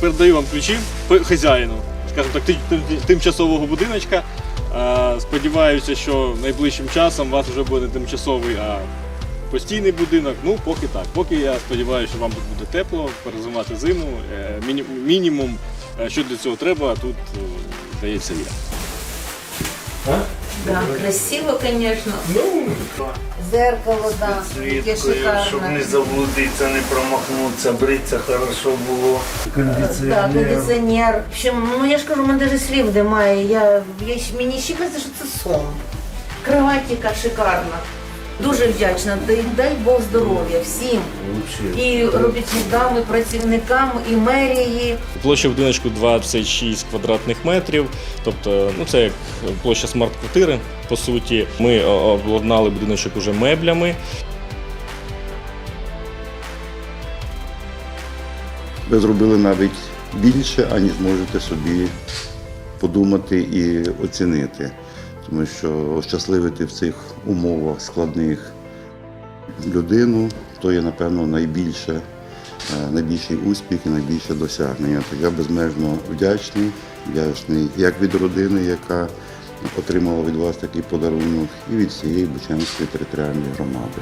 передаю вам ключі хазяїну, скажімо так, ти- ти- тимчасового будиночка. Е, Сподіваюся, що найближчим часом у вас вже буде не тимчасовий, а постійний будинок. Ну, поки так. Поки я сподіваюся, що вам тут буде тепло, перезимати зиму. Е, Мінімум, е, що для цього треба, тут здається є. Да, красиво, конечно. Ну, Зеркало, да, яке світло, щоб шикарне. не заблудитися, не промахнутися, бриться хорошо було. Да, Кондиціонер. кондиціонер. В общем, ну я ж кажу, у мене навіть слів немає. Я, я, мені ще кажеться, що це сон. Кроватіка шикарна. Дуже вдячна. Дай, дай Бог здоров'я всім. І робітникам, і працівникам, і мерії. Площа будиночку 26 квадратних метрів, тобто ну це як площа смарт-квартири. По суті, ми обладнали будиночок уже меблями. Ви зробили навіть більше, аніж можете собі подумати і оцінити. Тому що ощасливити в цих умовах складних людину, то є, напевно, найбільше, е, найбільший успіх і найбільше досягнення. Я безмежно вдячний, вдячний як від родини, яка отримала від вас такий подарунок, і від всієї Бучанської територіальної громади.